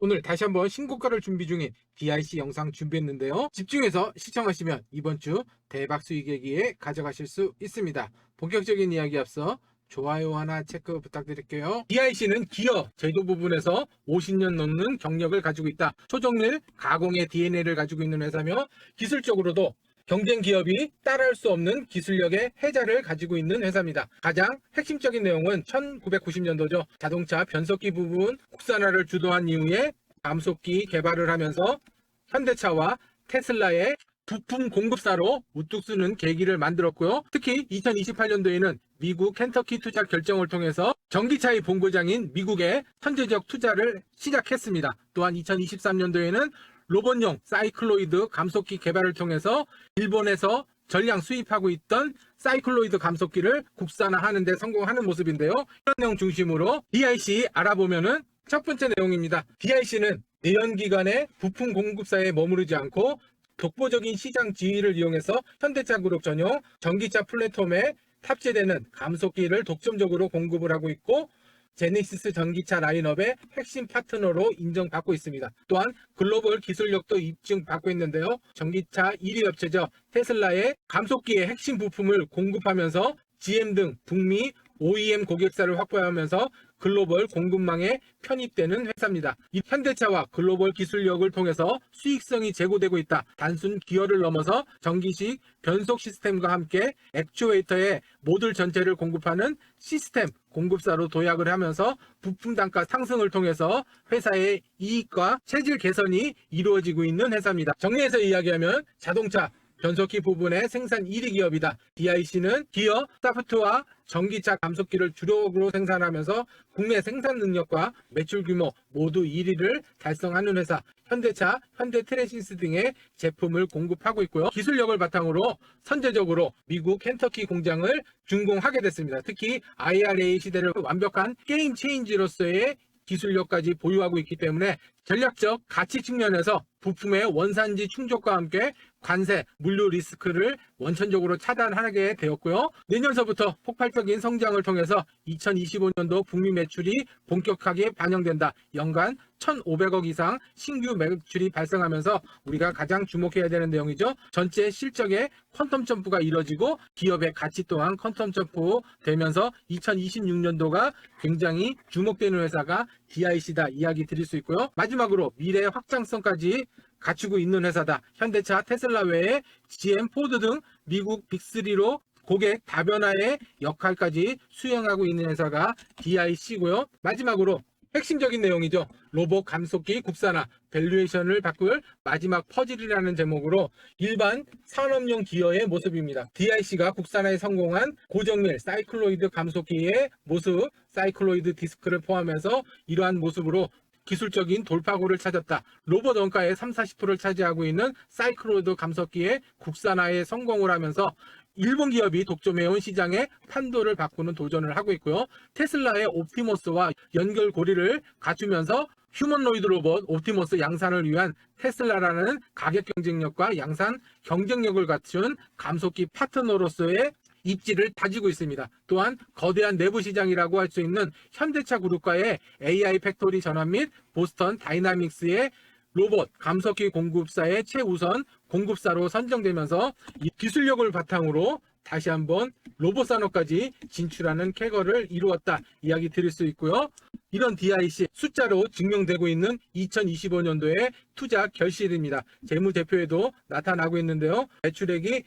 오늘 다시 한번 신고가를 준비 중인 DIC 영상 준비했는데요. 집중해서 시청하시면 이번 주 대박 수익의 가져가실 수 있습니다. 본격적인 이야기 앞서 좋아요 하나 체크 부탁드릴게요. DIC는 기어 제조 부분에서 50년 넘는 경력을 가지고 있다. 초정밀 가공의 DNA를 가지고 있는 회사며 기술적으로도 경쟁 기업이 따라할 수 없는 기술력의 해자를 가지고 있는 회사입니다. 가장 핵심적인 내용은 1990년도죠. 자동차 변속기 부분 국산화를 주도한 이후에 감속기 개발을 하면서 현대차와 테슬라의 부품 공급사로 우뚝 쓰는 계기를 만들었고요. 특히 2028년도에는 미국 켄터키 투자 결정을 통해서 전기차의 본고장인 미국에 선제적 투자를 시작했습니다. 또한 2023년도에는 로봇용 사이클로이드 감속기 개발을 통해서 일본에서 전량 수입하고 있던 사이클로이드 감속기를 국산화하는 데 성공하는 모습인데요. 이런 내용 중심으로 DIC 알아보면은 첫 번째 내용입니다. DIC는 내연기관의 부품 공급사에 머무르지 않고 독보적인 시장 지위를 이용해서 현대차 그룹 전용 전기차 플랫폼에 탑재되는 감속기를 독점적으로 공급을 하고 있고 제네시스 전기차 라인업의 핵심 파트너로 인정받고 있습니다. 또한 글로벌 기술력도 입증받고 있는데요. 전기차 1위 업체죠. 테슬라의 감속기의 핵심 부품을 공급하면서 GM 등 북미 OEM 고객사를 확보하면서 글로벌 공급망에 편입되는 회사입니다. 이 현대차와 글로벌 기술력을 통해서 수익성이 제고되고 있다. 단순 기어를 넘어서 전기식 변속 시스템과 함께 액추에이터의 모듈 전체를 공급하는 시스템 공급사로 도약을 하면서 부품 단가 상승을 통해서 회사의 이익과 체질 개선이 이루어지고 있는 회사입니다. 정리해서 이야기하면 자동차 변속기 부분의 생산 1위 기업이다. DIC는 기어, 사프트와 전기차 감속기를 주력으로 생산하면서 국내 생산 능력과 매출 규모 모두 1위를 달성하는 회사 현대차, 현대 트레신스 등의 제품을 공급하고 있고요. 기술력을 바탕으로 선제적으로 미국 켄터키 공장을 준공하게 됐습니다. 특히 IRA 시대를 완벽한 게임 체인지로서의 기술력까지 보유하고 있기 때문에 전략적 가치 측면에서 부품의 원산지 충족과 함께 관세, 물류 리스크를 원천적으로 차단하게 되었고요. 내년서부터 폭발적인 성장을 통해서 2025년도 북미 매출이 본격하게 반영된다. 연간 1,500억 이상 신규 매출이 발생하면서 우리가 가장 주목해야 되는 내용이죠. 전체 실적의 퀀텀 점프가 이뤄지고 기업의 가치 또한 퀀텀 점프 되면서 2026년도가 굉장히 주목되는 회사가 DIC다 이야기 드릴 수 있고요. 마지막으로 미래 확장성까지 갖추고 있는 회사다. 현대차, 테슬라 외에 GM, 포드 등 미국 빅3로 고객 다변화의 역할까지 수행하고 있는 회사가 DIC고요. 마지막으로 핵심적인 내용이죠. 로봇 감속기 국산화 밸류에이션을 바꿀 마지막 퍼즐이라는 제목으로 일반 산업용 기어의 모습입니다. DIC가 국산화에 성공한 고정밀 사이클로이드 감속기의 모습, 사이클로이드 디스크를 포함해서 이러한 모습으로 기술적인 돌파구를 찾았다. 로봇 원가의 3, 40%를 차지하고 있는 사이클로이드 감속기의 국산화에 성공을 하면서 일본 기업이 독점해온 시장에 판도를 바꾸는 도전을 하고 있고요. 테슬라의 옵티머스와 연결 고리를 갖추면서 휴머노이드 로봇 옵티머스 양산을 위한 테슬라라는 가격 경쟁력과 양산 경쟁력을 갖춘 감속기 파트너로서의 입지를 다지고 있습니다. 또한 거대한 내부 시장이라고 할 수 있는 현대차 그룹과의 AI 팩토리 전환 및 보스턴 다이나믹스의 로봇 감속기 공급사의 최우선 공급사로 선정되면서 이 기술력을 바탕으로 다시 한번 로봇 산업까지 진출하는 쾌거를 이루었다 이야기 드릴 수 있고요. 이런 DIC 숫자로 증명되고 있는 2025년도의 투자 결실입니다. 재무제표에도 나타나고 있는데요. 매출액이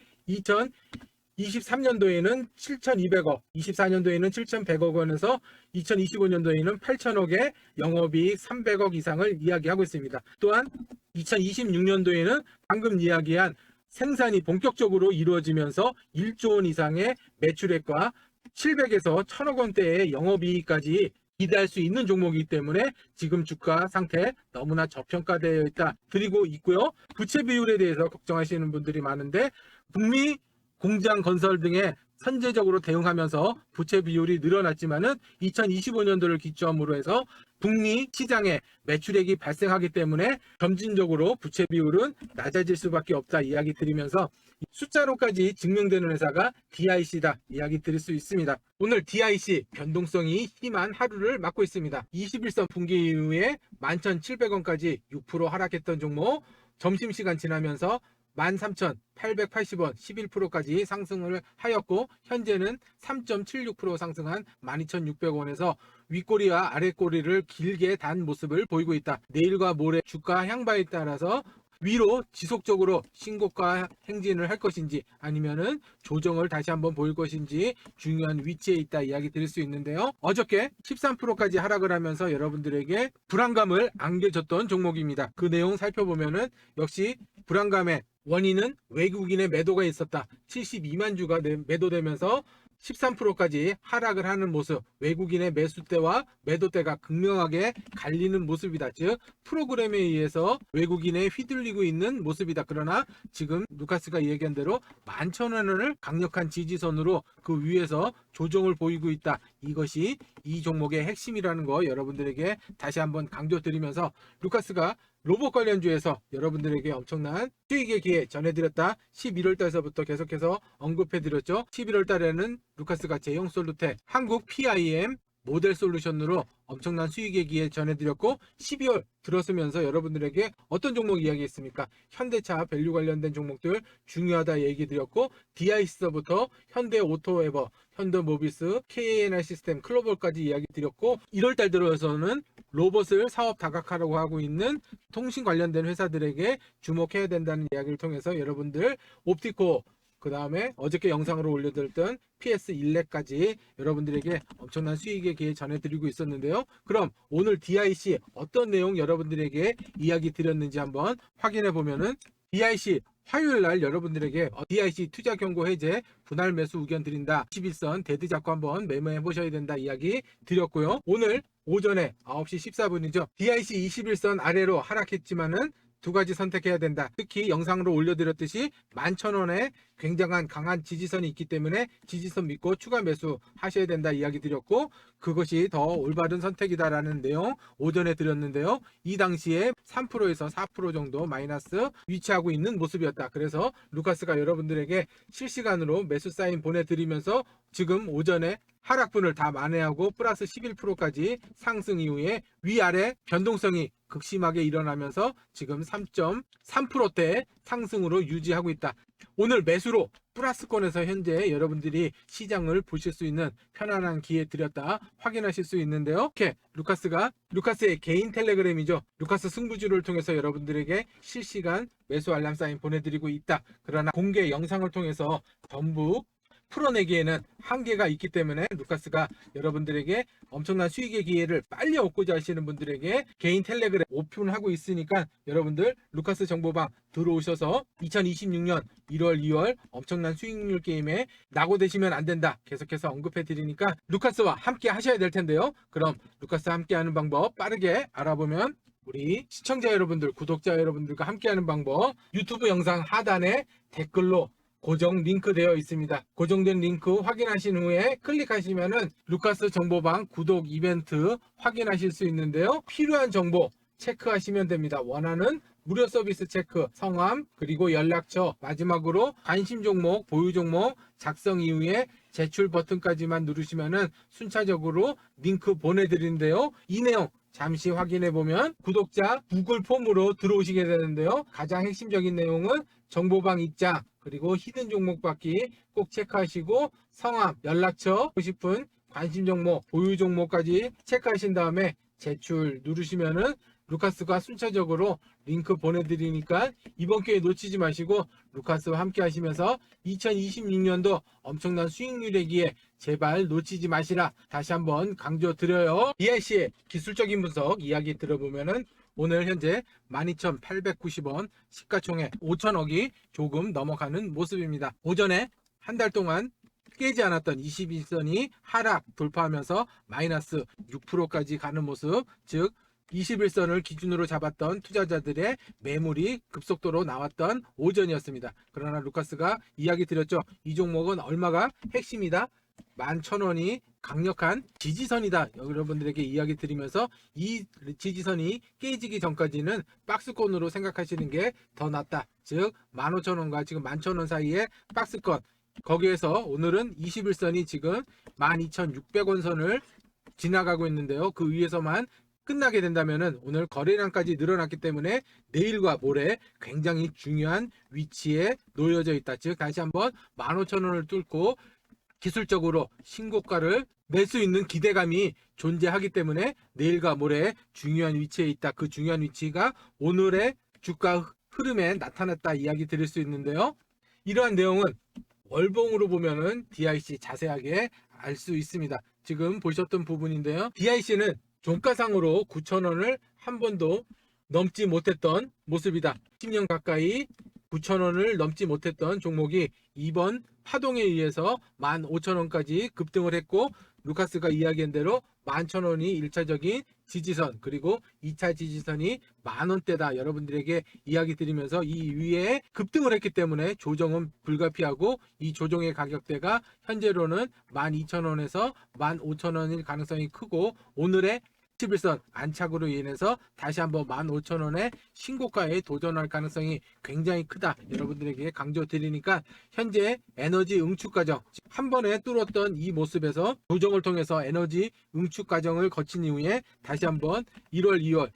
2023년도에는 7,200억, 24년도에는 7,100억 원에서 2025년도에는 8,000억의 영업이익 300억 이상을 이야기하고 있습니다. 또한 2026년도에는 방금 이야기한 생산이 본격적으로 이루어지면서 1조 원 이상의 매출액과 700에서 1000억 원대의 영업이익까지 기대할 수 있는 종목이기 때문에 지금 주가 상태 너무나 저평가되어 있다 드리고 있고요. 부채 비율에 대해서 걱정하시는 분들이 많은데 북미 공장 건설 등의 선제적으로 대응하면서 부채 비율이 늘어났지만은 2025년도를 기점으로 해서 북미 시장에 매출액이 발생하기 때문에 점진적으로 부채 비율은 낮아질 수밖에 없다 이야기 드리면서 숫자로까지 증명되는 회사가 DIC다 이야기 드릴 수 있습니다. 오늘 DIC 변동성이 심한 하루를 맞고 있습니다. 21선 분기 이후에 11,700원까지 6% 하락했던 종목 점심시간 지나면서 13,880원 11%까지 상승을 하였고 현재는 3.76% 상승한 12,600원에서 윗꼬리와 아랫꼬리를 길게 단 모습을 보이고 있다. 내일과 모레 주가 향바에 따라서 위로 지속적으로 신고가 행진을 할 것인지 아니면은 조정을 다시 한번 보일 것인지 중요한 위치에 있다 이야기 드릴 수 있는데요. 어저께 13%까지 하락을 하면서 여러분들에게 불안감을 안겨줬던 종목입니다. 그 내용 살펴보면은 역시 불안감의 원인은 외국인의 매도가 있었다. 72만 주가 내- 매도되면서 13%까지 하락을 하는 모습, 외국인의 매수대와 매도대가 극명하게 갈리는 모습이다. 즉, 프로그램에 의해서 외국인에 휘둘리고 있는 모습이다. 그러나 지금 루카스가 얘기한 대로 11,000원을 강력한 지지선으로 그 위에서 조정을 보이고 있다. 이것이 이 종목의 핵심이라는 거 여러분들에게 다시 한번 강조드리면서 루카스가 로봇 관련주에서 여러분들에게 엄청난 수익의 기회 전해드렸다. 11월 달서부터 계속해서 언급해드렸죠. 11월 달에는 루카스가 제형 솔루테 한국 PIM 모델 솔루션으로 엄청난 수익의 기회 전해드렸고 12월 들어서면서 여러분들에게 어떤 종목 이야기했습니까? 현대차 밸류 관련된 종목들 중요하다 얘기 드렸고 DIS서부터 현대 오토에버, 현대 모비스, KNR 시스템, 클로벌까지 이야기 드렸고 1월 달 들어서는 로봇을 사업 다각화라고 하고 있는 통신 관련된 회사들에게 주목해야 된다는 이야기를 통해서 여러분들 옵티코 그 다음에 어저께 영상으로 올려드렸던 PS 일렉까지 여러분들에게 엄청난 수익의 기회 전해드리고 있었는데요. 그럼 오늘 DIC 어떤 내용 여러분들에게 이야기 드렸는지 한번 확인해 보면은 DIC 화요일 날 여러분들에게 어, DIC 투자 경고 해제 분할 매수 의견 드린다. 11선 데드 잡고 한번 메모해 보셔야 된다 이야기 드렸고요. 오늘 오전에 9시 14분이죠. DIC 21선 아래로 하락했지만은 두 가지 선택해야 된다. 특히 영상으로 올려드렸듯이 11,000원에 굉장한 강한 지지선이 있기 때문에 지지선 믿고 추가 매수 하셔야 된다 이야기 드렸고 그것이 더 올바른 선택이다라는 내용 오전에 드렸는데요. 이 당시에 3%에서 4% 정도 마이너스 위치하고 있는 모습이었다. 그래서 루카스가 여러분들에게 실시간으로 매수 사인 보내드리면서 지금 오전에 하락분을 다 만회하고 플러스 11%까지 상승 이후에 위아래 변동성이 극심하게 일어나면서 지금 3.3%대 상승으로 유지하고 있다. 오늘 매수로 플러스권에서 현재 여러분들이 시장을 보실 수 있는 편안한 기회 드렸다 확인하실 수 있는데요. 이렇게 루카스가 루카스의 개인 텔레그램이죠. 루카스 승부주를 통해서 여러분들에게 실시간 매수 알람 사인 보내드리고 있다. 그러나 공개 영상을 통해서 전부 풀어내기에는 한계가 있기 때문에 루카스가 여러분들에게 엄청난 수익의 기회를 빨리 얻고자 하시는 분들에게 개인 텔레그램 오픈하고 있으니까 여러분들 루카스 정보방 들어오셔서 2026년 1월, 2월 엄청난 수익률 게임에 낙오되시면 안 된다. 계속해서 언급해 드리니까 루카스와 함께 하셔야 될 텐데요. 그럼 루카스와 함께 하는 방법 빠르게 알아보면 우리 시청자 여러분들, 구독자 여러분들과 함께하는 방법 유튜브 영상 하단에 댓글로 고정 링크 되어 있습니다. 고정된 링크 확인하신 후에 클릭하시면은 루카스 정보방 구독 이벤트 확인하실 수 있는데요. 필요한 정보 체크하시면 됩니다. 원하는 무료 서비스 체크, 성함, 그리고 연락처, 마지막으로 관심 종목, 보유 종목 작성 이후에 제출 버튼까지만 누르시면은 순차적으로 링크 보내드리는데요. 이 내용 잠시 확인해 보면 구독자 구글 폼으로 들어오시게 되는데요. 가장 핵심적인 내용은 정보방 입장 그리고 히든 종목 받기 꼭 체크하시고 성함, 연락처, 하고 싶은 관심 종목, 보유 종목까지 체크하신 다음에 제출 누르시면은 루카스가 순차적으로 링크 보내드리니까 이번 기회 놓치지 마시고 루카스와 함께 하시면서 2026년도 엄청난 수익률의 기회 제발 놓치지 마시라 다시 한번 강조드려요. DIC의 기술적인 분석 이야기 들어보면은 오늘 현재 12,890원 시가총액 5천억이 조금 넘어가는 모습입니다. 오전에 한 달 동안 깨지 않았던 21선이 하락 돌파하면서 마이너스 6%까지 가는 모습 즉 21선을 기준으로 잡았던 투자자들의 매물이 급속도로 나왔던 오전이었습니다. 그러나 루카스가 이야기 드렸죠. 이 종목은 얼마가 핵심이다. 11,000원이 강력한 지지선이다. 여러분들에게 이야기 드리면서 이 지지선이 깨지기 전까지는 박스권으로 생각하시는 게 더 낫다. 즉 15,000원과 지금 11,000원 사이에 박스권 거기에서 오늘은 21선이 지금 12,600원 선을 지나가고 있는데요. 그 위에서만 끝나게 된다면은 오늘 거래량까지 늘어났기 때문에 내일과 모레 굉장히 중요한 위치에 놓여져 있다. 즉 다시 한번 15,000원을 뚫고 기술적으로 신고가를 낼 수 있는 기대감이 존재하기 때문에 내일과 모레 중요한 위치에 있다. 그 중요한 위치가 오늘의 주가 흐름에 나타났다 이야기 드릴 수 있는데요. 이러한 내용은 월봉으로 보면은 DIC 자세하게 알 수 있습니다. 지금 보셨던 부분인데요. DIC는 종가상으로 9,000원을 한 번도 넘지 못했던 모습이다. 10년 가까이 9,000원을 넘지 못했던 종목이 이번 파동에 의해서 15,000원까지 급등을 했고 루카스가 이야기한 대로 11,000원이 1차적인 지지선 그리고 2차 지지선이 만원대다. 여러분들에게 이야기 드리면서 이 위에 급등을 했기 때문에 조정은 불가피하고 이 조정의 가격대가 현재로는 12,000원에서 15,000원일 가능성이 크고 오늘의 11선 안착으로 인해서 다시 한번 15,000원의 신고가에 도전할 가능성이 굉장히 크다. 여러분들에게 강조 드리니까 현재 에너지 응축 과정 한 번에 뚫었던 이 모습에서 조정을 통해서 에너지 응축 과정을 거친 이후에 다시 한번 1월, 2월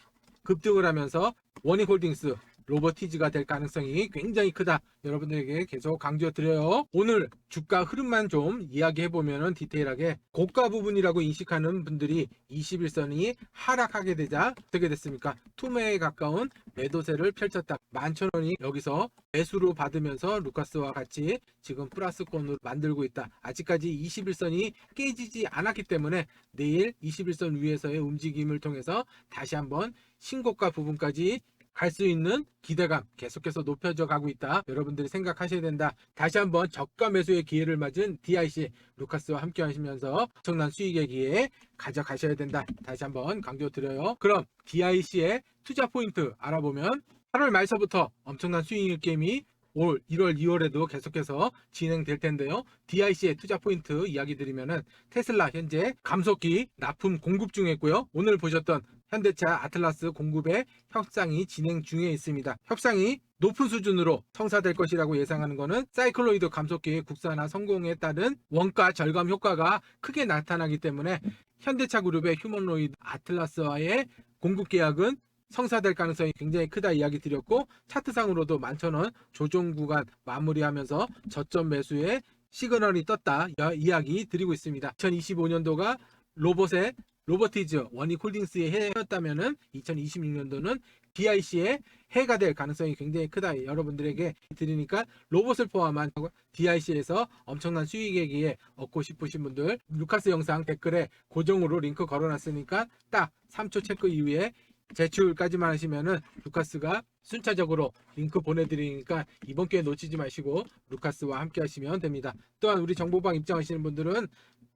급등을 하면서 원익홀딩스 로버티즈가 될 가능성이 굉장히 크다. 여러분들에게 계속 강조 드려요. 오늘 주가 흐름만 좀 이야기해 보면은 디테일하게 고가 부분이라고 인식하는 분들이 21선이 하락하게 되자 어떻게 됐습니까? 투매에 가까운 매도세를 펼쳤다. 11,000원이 여기서 매수로 받으면서 루카스와 같이 지금 플러스권으로 만들고 있다. 아직까지 21선이 깨지지 않았기 때문에 내일 21선 위에서의 움직임을 통해서 다시 한번 신고가 부분까지 갈 수 있는 기대감 계속해서 높여져 가고 있다. 여러분들이 생각하셔야 된다. 다시 한번 저가 매수의 기회를 맞은 DIC 루카스와 함께 하시면서 엄청난 수익의 기회 가져가셔야 된다. 다시 한번 강조드려요. 그럼 DIC의 투자 포인트 알아보면 8월 말서부터 엄청난 수익 게임이 올 1월, 2월에도 계속해서 진행될 텐데요. DIC의 투자 포인트 이야기 드리면은 테슬라 현재 감속기 납품 공급 중에 있고요. 오늘 보셨던 현대차 아틀라스 공급의 협상이 진행 중에 있습니다. 협상이 높은 수준으로 성사될 것이라고 예상하는 것은 사이클로이드 감속기의 국산화 성공에 따른 원가 절감 효과가 크게 나타나기 때문에 현대차 그룹의 휴먼로이드 아틀라스와의 공급 계약은 성사될 가능성이 굉장히 크다 이야기 드렸고 차트상으로도 11,000원 조정 구간 마무리하면서 저점 매수에 시그널이 떴다 야- 이야기 드리고 있습니다. 2025년도가 로봇의 로버티즈 원익 홀딩스의 해였다면은 2026년도는 DIC의 해가 될 가능성이 굉장히 크다. 여러분들에게 드리니까 로봇을 포함한 DIC에서 엄청난 수익액기에 얻고 싶으신 분들 루카스 영상 댓글에 고정으로 링크 걸어놨으니까 딱 3초 체크 이후에 제출까지만 하시면은 루카스가 순차적으로 링크 보내드리니까 이번 기회 놓치지 마시고 루카스와 함께 하시면 됩니다. 또한 우리 정보방 입장하시는 분들은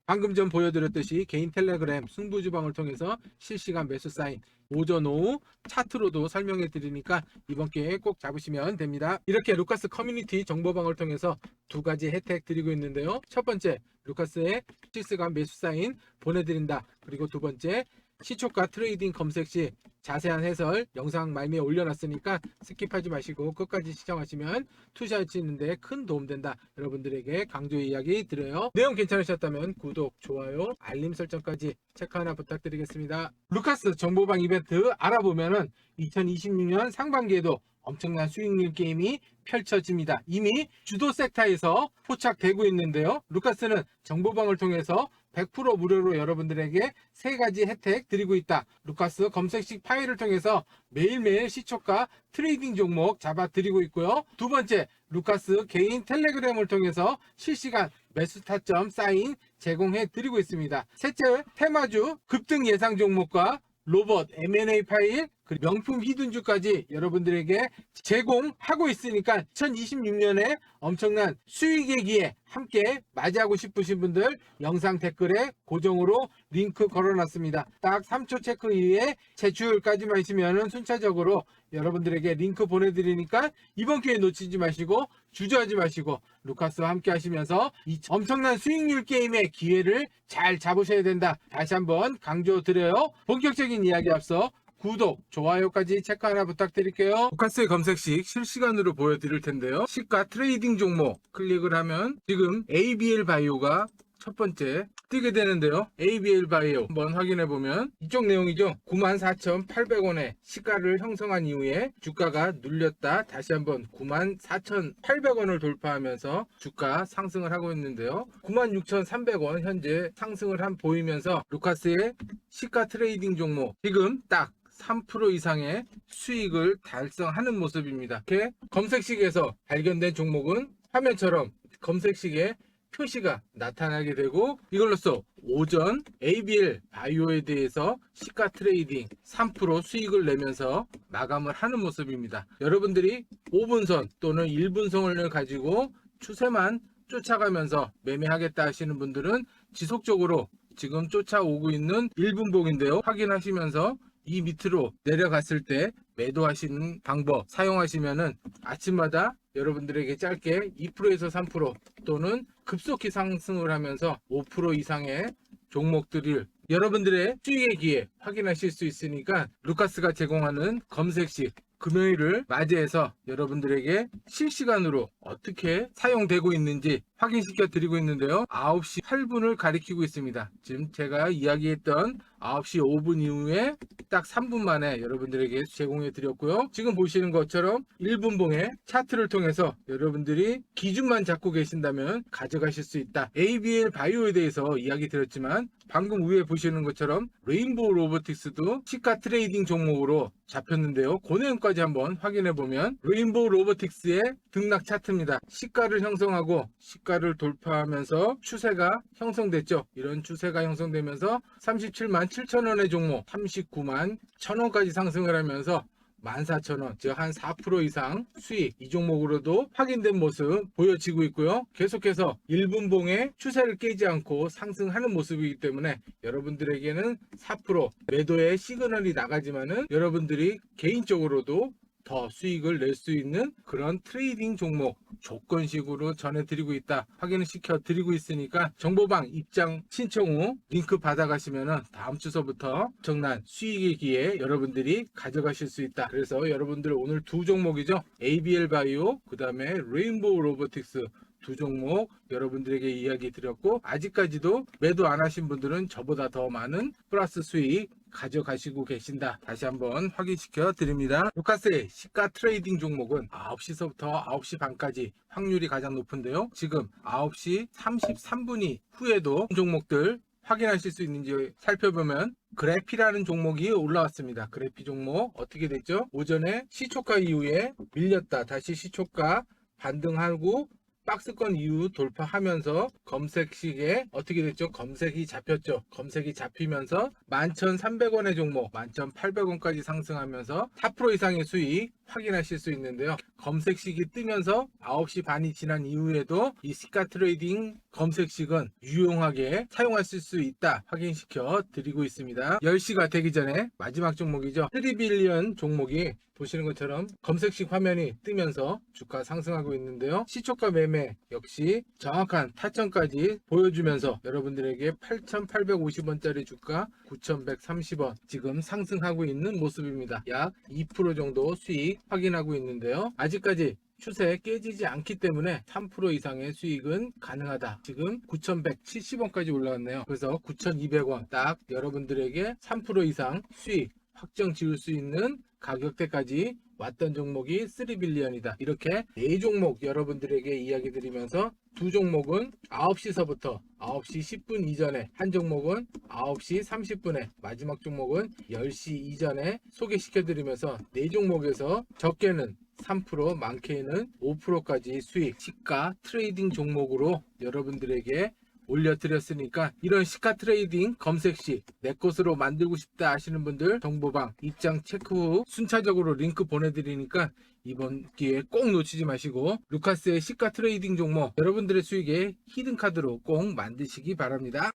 방금 전 보여드렸듯이 개인 텔레그램 승부주방을 통해서 실시간 매수 사인 오전 오후 차트로도 설명해 드리니까 이번 기회에 꼭 잡으시면 됩니다. 이렇게 루카스 커뮤니티 정보방을 통해서 두 가지 혜택 드리고 있는데요. 첫 번째 루카스의 실시간 매수 사인 보내드린다. 그리고 두 번째 시초가 트레이딩 검색 시 자세한 해설 영상 말미에 올려놨으니까 스킵하지 마시고 끝까지 시청하시면 투자하시는데 큰 도움된다. 여러분들에게 강조 이야기 드려요. 내용 괜찮으셨다면 구독, 좋아요, 알림 설정까지 체크 하나 부탁드리겠습니다. 루카스 정보방 이벤트 알아보면 은 2026년 상반기에도 엄청난 수익률 게임이 펼쳐집니다. 이미 주도 섹터에서 포착되고 있는데요. 루카스는 정보방을 통해서 100% 무료로 여러분들에게 세 가지 혜택 드리고 있다. 루카스 검색식 파일을 통해서 매일매일 시초가 트레이딩 종목 잡아 드리고 있고요. 두 번째, 루카스 개인 텔레그램을 통해서 실시간 매수 타점 사인 제공해 드리고 있습니다. 셋째, 테마주 급등 예상 종목과 로봇 M&A 파일 명품 히든주까지 여러분들에게 제공하고 있으니까 2026년에 엄청난 수익의 기회 함께 맞이하고 싶으신 분들 영상 댓글에 고정으로 링크 걸어놨습니다. 딱 3초 체크 이후에 제출까지만 있으면 순차적으로 여러분들에게 링크 보내드리니까 이번 기회 놓치지 마시고 주저하지 마시고 루카스와 함께 하시면서 이 엄청난 수익률 게임의 기회를 잘 잡으셔야 된다. 다시 한번 강조 드려요. 본격적인 이야기 앞서 구독, 좋아요까지 체크 하나 부탁드릴게요. 루카스의 검색식 실시간으로 보여드릴 텐데요. 시가 트레이딩 종목 클릭을 하면 지금 ABL 바이오가 첫 번째 뜨게 되는데요. ABL 바이오 한번 확인해 보면 이쪽 내용이죠. 94,800원에 시가를 형성한 이후에 주가가 눌렸다. 다시 한번 94,800원을 돌파하면서 주가 상승을 하고 있는데요. 96,300원 현재 상승을 한 보이면서 루카스의 시가 트레이딩 종목 지금 딱 3% 이상의 수익을 달성하는 모습입니다. 이렇게 검색식에서 발견된 종목은 화면처럼 검색식에 표시가 나타나게 되고 이걸로써 오전 ABL 바이오에 대해서 시가 트레이딩 3% 수익을 내면서 마감을 하는 모습입니다. 여러분들이 5분선 또는 1분선을 가지고 추세만 쫓아가면서 매매하겠다 하시는 분들은 지속적으로 지금 쫓아오고 있는 1분봉인데요. 확인하시면서 이 밑으로 내려갔을 때 매도하시는 방법 사용하시면은 아침마다 여러분들에게 짧게 2%에서 3% 또는 급속히 상승을 하면서 5% 이상의 종목들을 여러분들의 수익의 기회 확인하실 수 있으니까 루카스가 제공하는 검색식 금요일을 맞이해서 여러분들에게 실시간으로 어떻게 사용되고 있는지 확인시켜 드리고 있는데요. 9시 8분을 가리키고 있습니다. 지금 제가 이야기했던 9시 5분 이후에 딱 3분 만에 여러분들에게 제공해 드렸고요. 지금 보시는 것처럼 1분봉의 차트를 통해서 여러분들이 기준만 잡고 계신다면 가져가실 수 있다. ABL 바이오에 대해서 이야기 드렸지만 방금 위에 보시는 것처럼 레인보우 로보틱스도 시가 트레이딩 종목으로 잡혔는데요. 그 내용까지 한번 확인해 보면 레인보우 로보틱스의 등락 차트입니다. 시가를 형성하고 시가 를 돌파하면서 추세가 형성됐죠. 이런 추세가 형성되면서 37만 7천 원의 종목 39만 1천 원까지 상승을 하면서 14,000원, 즉 한 4% 이상 수익 이 종목으로도 확인된 모습 보여지고 있고요. 계속해서 1분봉의 추세를 깨지 않고 상승하는 모습이기 때문에 여러분들에게는 4% 매도의 시그널이 나가지만은 여러분들이 개인적으로도 더 수익을 낼 수 있는 그런 트레이딩 종목 조건식으로 전해드리고 있다. 확인을 시켜드리고 있으니까 정보방 입장 신청 후 링크 받아가시면은 다음 주서부터 엄청난 수익의 기회 여러분들이 가져가실 수 있다. 그래서 여러분들 오늘 두 종목이죠. ABL 바이오 그 다음에 레인보우 로보틱스 두 종목 여러분들에게 이야기 드렸고 아직까지도 매도 안 하신 분들은 저보다 더 많은 플러스 수익 가져가시고 계신다. 다시 한번 확인시켜 드립니다. 루카스의 시가 트레이딩 종목은 9시서부터 9시 반까지 확률이 가장 높은데요. 지금 9시 33분이 후에도 종목들 확인하실 수 있는지 살펴보면 그래피라는 종목이 올라왔습니다. 그래피 종목 어떻게 됐죠? 오전에 시초가 이후에 밀렸다. 다시 시초가 반등하고 박스권 이후 돌파하면서 검색식에 어떻게 됐죠? 검색이 잡혔죠. 검색이 잡히면서 11,300원의 종목 11,800원까지 상승하면서 4% 이상의 수익 확인하실 수 있는데요. 검색식이 뜨면서 9시 반이 지난 이후에도 이 시가 트레이딩 검색식은 유용하게 사용하실 수 있다 확인시켜 드리고 있습니다. 10시가 되기 전에 마지막 종목이죠. 3빌리언 종목이 보시는 것처럼 검색식 화면이 뜨면서 주가 상승하고 있는데요. 시초가 매매 역시 정확한 타점까지 보여주면서 여러분들에게 8,850원짜리 주가 9,130원 지금 상승하고 있는 모습입니다. 약 2% 정도 수익 확인하고 있는데요. 아직까지 추세 깨지지 않기 때문에 3% 이상의 수익은 가능하다. 지금 9,170원까지 올라왔네요. 그래서 9,200원 딱 여러분들에게 3% 이상 수익 확정 지을 수 있는 가격대까지 왔던 종목이 3빌리언이다. 이렇게 네 종목 여러분들에게 이야기 드리면서 두 종목은 9시서부터 9시 10분 이전에 한 종목은 9시 30분에 마지막 종목은 10시 이전에 소개시켜 드리면서 네 종목에서 적게는 3% 많게는 5%까지 수익 시가 트레이딩 종목으로 여러분들에게 올려드렸으니까 이런 시가 트레이딩 검색 시 내 것으로 만들고 싶다 하시는 분들 정보방 입장 체크 후 순차적으로 링크 보내드리니까 이번 기회에 꼭 놓치지 마시고 루카스의 시가 트레이딩 종목 여러분들의 수익에 히든 카드로 꼭 만드시기 바랍니다.